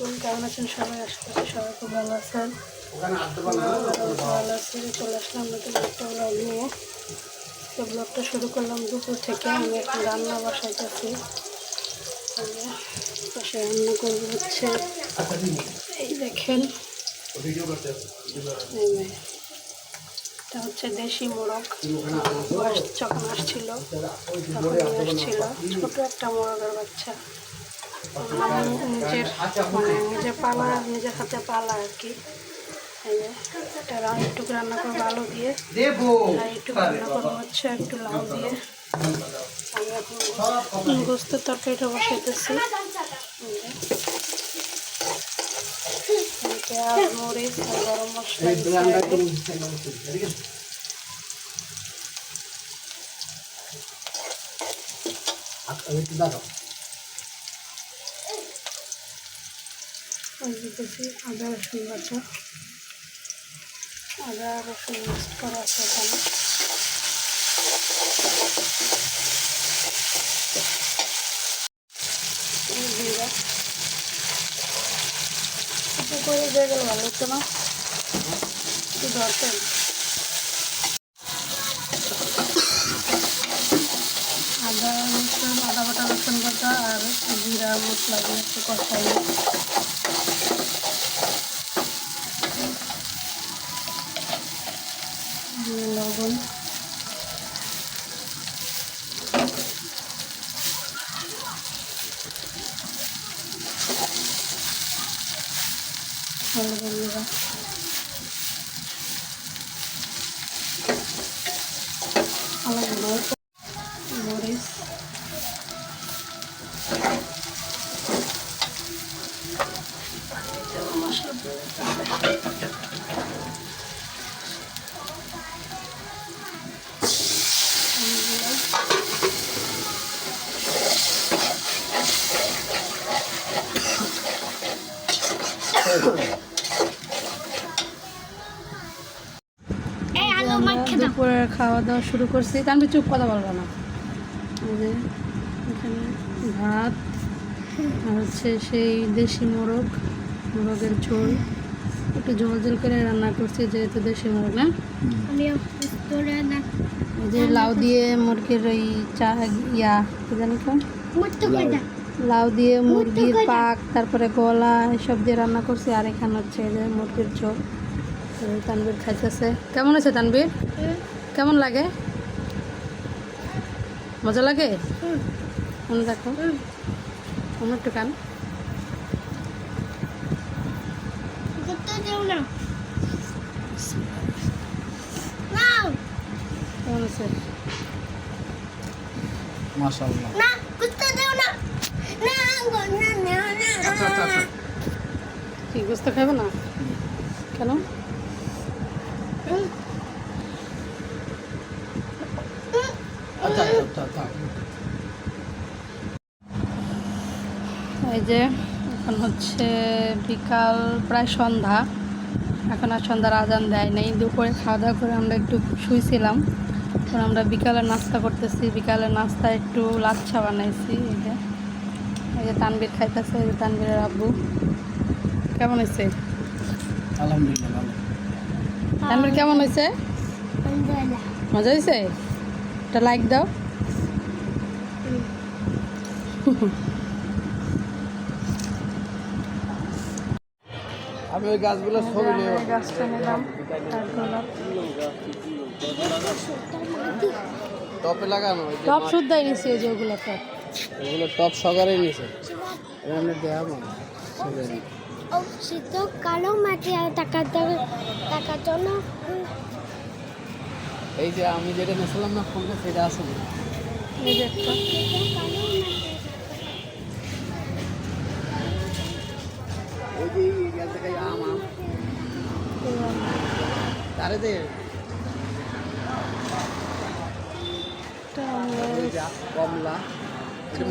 আলাইকুম। কেমন আছেন সবাই? আশা সবাই খুব ভালো আছেন। ভালো আছি চলে আসলাম নতুন একটা ব্লগ নিয়ে। তো ব্লগটা শুরু করলাম দুপুর থেকে। আমি এখন রান্না বসাইতেছি পাশে রান্না করব হচ্ছে, এই দেখেন। এটা হচ্ছে দেশি মোরগ যখন আসছিল তখন আসছিল। ছোট একটা মোরগের বাচ্চা। আমি নিজের মানে নিজের পালা নিজের হাতে পালা আর কি। এটা একটু রান্না করব আলু দিয়ে। আর একটু রান্না করব হচ্ছে একটু লাউ দিয়ে। আমি এখন গোস্তের তরকারিটা বসাইতেছি। পেঁয়াজ মরিচ আর গরম মশলা দিচ্ছি আগে। দিতেছি আদা, রসুন বাটা। আদা, রসুন করা আছে আদা রসুন, আদা বাটা, রসুন বাটা আর জিরা, মশলা একটু কষাই লবণ হলুদ গুঁড়া দুপুরে খাওয়া দাওয়া শুরু করছি। তানবি চুপ কথা বলব না। এখানে ভাত আর হচ্ছে সেই দেশি মোরগ মোরগের ঝোল। একটু ঝোল ঝোল করে রান্না করছি যেহেতু দেশি মোরগ না? এই যে লাউ দিয়ে মুরগির ওই চা ইয়া কি জানি তো লাউ দিয়ে মুরগির পাক তারপরে গলা এসব দিয়ে রান্না করছি। আর এখানে হচ্ছে এই যে মুরগির ঝোল। তানবীর খাইতেছে। কেমন আছে তানবীর কেমন লাগে? মজা লাগে? মনে দেখো অন্য একটু কান কেমন আছে? মাশাআল্লাহ। খাবে না? কেন? এই যে, এখন হচ্ছে বিকাল প্রায় সন্ধ্যা। এখন আর সন্ধ্যার আজান দেয় নাই। দুপুরে খাওয়া দাওয়া করে আমরা একটু শুয়েছিলাম আমরা বিকালে নাস্তা করতেছি। বিকালে নাস্তা একটু লাচ্ছা বানাইছি, এই যে। এই যে তানবীর খাইতেছে এই যে তানবীরের আব্বু। কেমন হয়েছে আলহামদুলিল্লাহ ভালো। তানবীর কেমন হয়েছে মজা হয়েছে একটা লাইক দাও। আমি ওই গাছগুলো ছবি নিয়ে গাছটা নিলাম। টপে লাগানো টপ শুদ্ধাই নিছি এই যে ওগুলো টপ ওগুলো টপ সকারে নিয়েছে। এমনি দেয়া মানে শীত কালো মাটি আর টাকার টাকার জন্য। এই যে আমি যেটা নিয়েছিলাম না ফোনটা সেটা এই যে তারে দে। যে কমলা।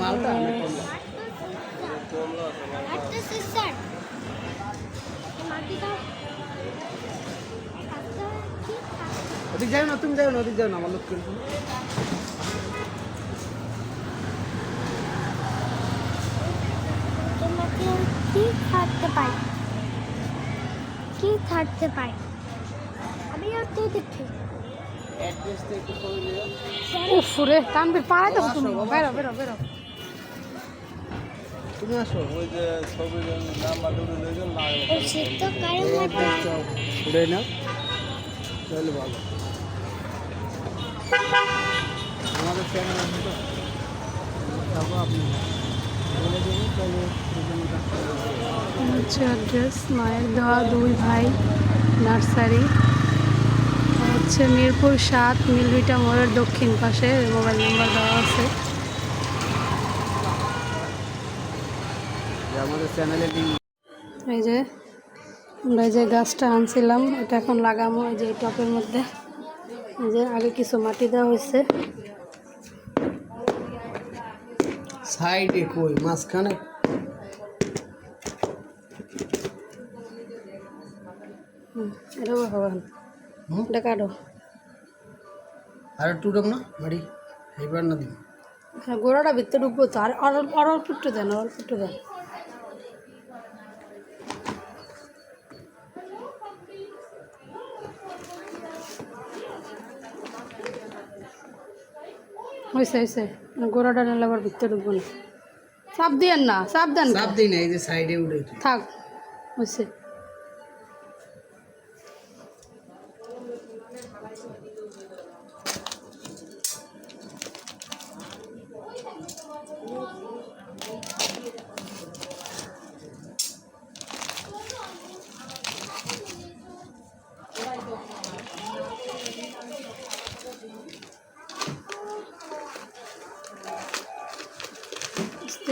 মালটা? ওদিক যাও না তুমি যাও না ওদিক যাও না আমার লোক কি থাকতে পারে? কি থাকতে পারে? আমি আর তুই দেখি। তানবির পাড়াই তো তুমি। বেরো বেরো বেরো। তুমি আসো ওই যে ছবির নাম্বার দুটো লইজন না ওই শীত কারও এই মাঠে অ্যাড্রেসটা তাহলে ভালো। আমাদের চ্যানেল আছে তো তারপর আপনি বলে দেবেন তাহলে দুজনে কাজ করবে। হচ্ছে অ্যাড্রেস মায়ের দেওয়া দুই ভাই নার্সারি। হচ্ছে মিরপুর সাত মিলভিটা মোড়ের দক্ষিণ পাশে মোবাইল নাম্বার দেওয়া আছে। এই যে আমরা এই যে গাছটা আনছিলাম এটা এখন লাগামো এই যে টপের মধ্যে। এই যে আগে কিছু মাটি দেওয়া হয়েছে। সাইডে কই? মাঝখানে? হবেন হুম এটা কাটো আর একটু উঠাম না বাড়ি। এইবার না দিন। হ্যাঁ গোড়াটা ভিতরে ঢুকবো তো আর আর অল্প- অল্প একটু দেন অল্প একটু দেন। হয়েছে হয়েছে গোড়াটা নিলে আবার ভিতরে ঢুকবো না। চাপ দিয়েন না চাপ দেন। চাপ দিই না এই যে সাইডে উঠে। থাক হয়েছে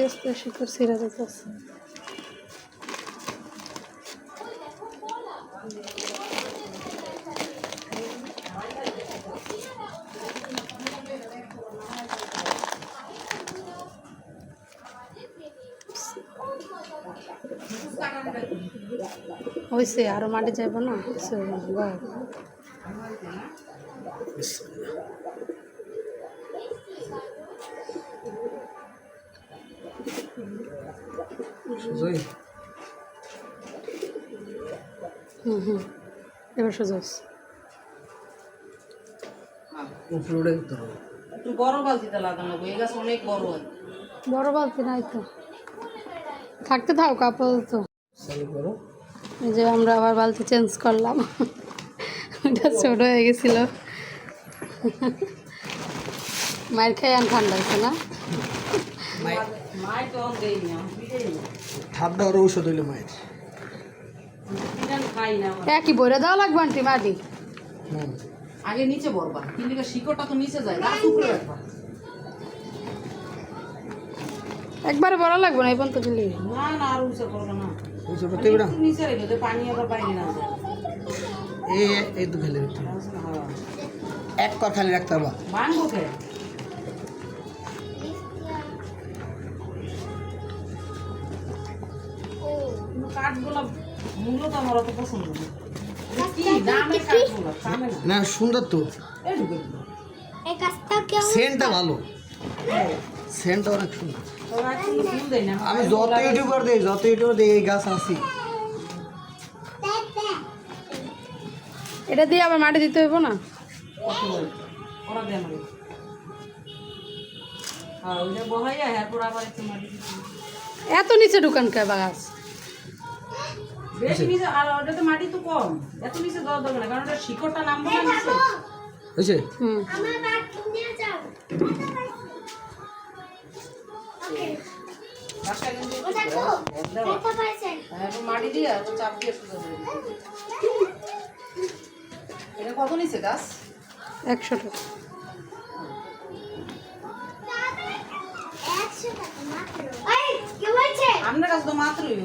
আস্তে শিকড় হয়েছে আরও মাটি যাইব না? এবার সোজা। উপরে একটু বড় বালতিতে লাগানো এই গাছ অনেক বড় বড় বালতি নাই তো। থাকতে থাও কাপড় তো। এই যে আমরা আবার বালতি চেঞ্জ করলাম। ওটা ছোট হয়ে গেছিল। মায়ের খেয়ে আন ঠান্ডা দেয়নি না ঠান্ডা ওর ঔষধ হইল মায়ের পিঠে আমি খাই না আমার একই বইরে দেওয়া লাগবে আন্টি মাটি? আগে নিচে বরবা কিন্তু শিকড়টা তো নিচে যায় গাছ উপরে একবারে বড় লাগবে না এই পর্যন্ত দিলি? না না আর উঁচে করব না ঔষধ করতে না? নিচে রেখে দে পানি আবার বাইরে না যায়। এই এই দু খেলে। এক কর খালি রাখতে হবে। ভাঙবো কে? কিন্তু কাঠগুলো মূলত আমার অত পছন্দ না। সুন্দর তো। সেন্টটা ভালো। সেন্টটা অনেক সুন্দর। তোরা একটু ফুল দেয় না আমি যত ইউটিউবার দিই যত ইউটিউবার দিই এই গাছ আছি। এটা দিয়ে আবার মাটি দিতে হইব না। এত নিচে ঢুকান কে বাগাস বেশি নিচে আর ওটাতে মাটি তো কম। এত নিচে দেওয়া দরকার না কারণ ওটা শিকড়টা নামবে না নিচে। বুঝছে হুম। হ্যাঁ, মাটি দিয়ে চাপ দিয়ে। এটা কত নিচে গাছ একশো টাকা। একশো টাকা মাত্র। এই কি হয়েছে আপনার কাছে তো মাত্রই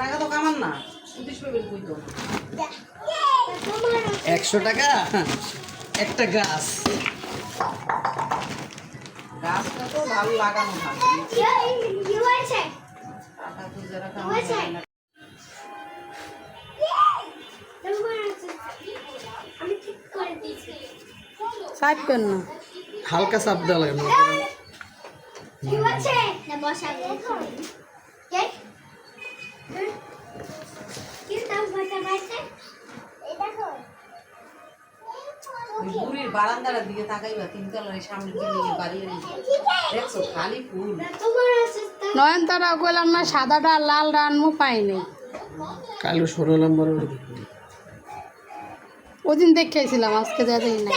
টাকা তো কামান না। পঁচিশ পেবেন কই তো একশো টাকা? একটা গাছ। গাছটা তো ভালো লাগানো ভালো কি কি হয়েছে টাকা তো যারা কামাই করে না। তোমার আমি ঠিক করে দিয়েছি সাইড পেন হালকা চাপ দেওয়া লাগে না না বসাবো। বারান্দার দিকে তাকাইবা তিনতলার দেখছ খালি ফুল। নয়নতারাও কইলাম না সাদাটা আর লালটা পাইনি। কালো ষোলো নম্বর ওদিন দেখেছিলাম আজকে যা দেখি না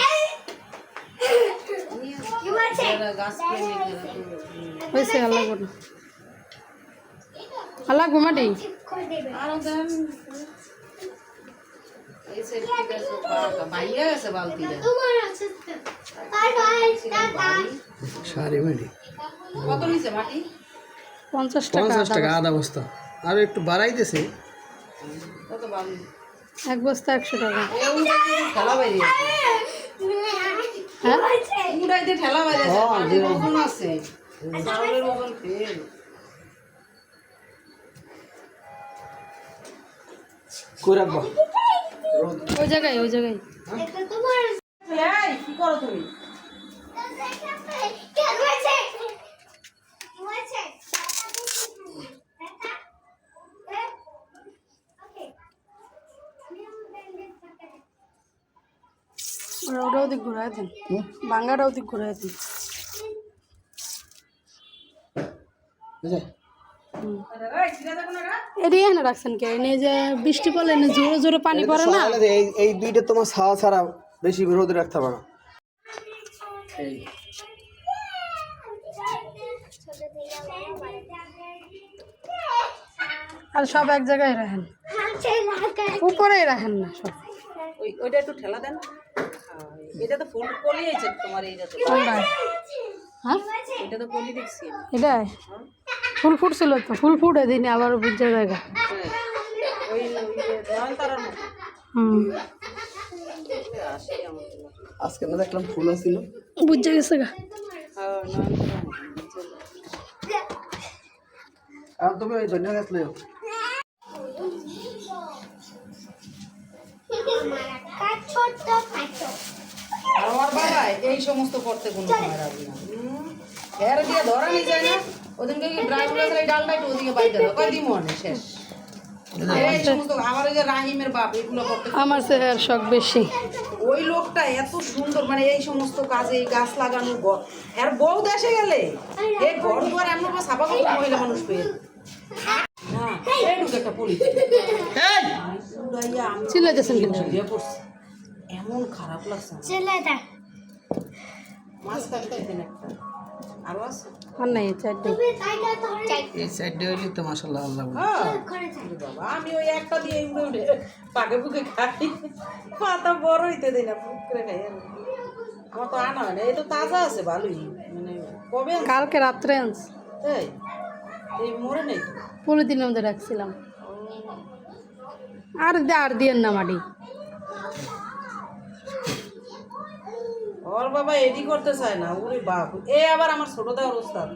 হয়েছে আল্লাহ ঘুমাটি। সারি মাটি। কত নিছে মাটি? পঞ্চাশ টাকা পঞ্চাশ টাকা আধা বস্তা। আরও একটু বাড়াইতেছে কত এক বস্তা একশো টাকা। ঠেলা বাইরে হ্যাঁ? উড়াইতে ঠেলা বাইরে আছে ওজন আছে। চাউলের ফেল। ওই জায়গায় ওই জায়গায়। কি করো তুমি ওরা ওটাও দিক ঘুরাই দেন বাঙ্গাটাও দিক ঘুরাই দেন এনে রাখছেন কে? এনে যে বৃষ্টি পড়লে এনে জোরে জোরে পানি পড়ে না? এই এই দুইটা তোমার ছাওয়া ছাড়া বেশি রোদে রাখতে পারো এই। আর সব এক জায়গায় রাখেন। উপরেই রাখেন না সব। ওইটা একটু ঠেলা দেন। হ্যাঁ, এটা তো কলি তোমার এইটা তো হ্যাঁ? এটা তো কলি দেখছি। এটাই ফুল ফুটছিল তো ফুল ফুটে দিনে আবার বুঝে জায়গা হুম। আজকে না দেখলাম ফুল ছিল। বুঝে গেছে গা। আর তুমি ওই ধনিয়া গাছ লইও। আমার বাবা এই সমস্ত করতে কোনো সময় না। এর দিয়ে ধরা নিয়ে যায় না ওদিনকে কি ড্রাই ফ্রুট আছে এই ডালটা একটু ওদিকে বাইতে দাও। কয় দিমো অনেক শেষ? আমার ওই যে রাহিমের বাপ এগুলো আমার শখ বেশি। ওই লোকটা এত সুন্দর মানে এই সমস্ত কাজে এই গাছ লাগানো আর বউ দেশে গেলে? এই ঘর দুয়ার এমন সাফা করতে মহিলা মানুষ পেয়ে না পড়ছি এমন খারাপ লাগছে। মাছ কাটতে একটা। আরও আছে আর নাই চারটে। তুমি তাইটা ধরে এই সাইডে হইলে তো মাসাল্লাহ আল্লাহ হ্যাঁ। করে যাও ওরে বাবা আমি ওই একটা দিয়ে উড়ে উড়ে পাকে পুকে খাই। পাতা বড় হইতে দিই না ফুক খাই আমার তো আনা হয় না এই তো তাজা আছে ভালোই। মানে কবে কালকে রাত্রে আনছি। এই এই মরে নেই পনেরো দিনের মধ্যে রাখছিলাম। আর দে আর দিয়েন না মাটি। ওর বাবা এডি করতে চায় না ওরে বাপ। এ আবার আমার ছোট দেওয়ার ওস্তাদ।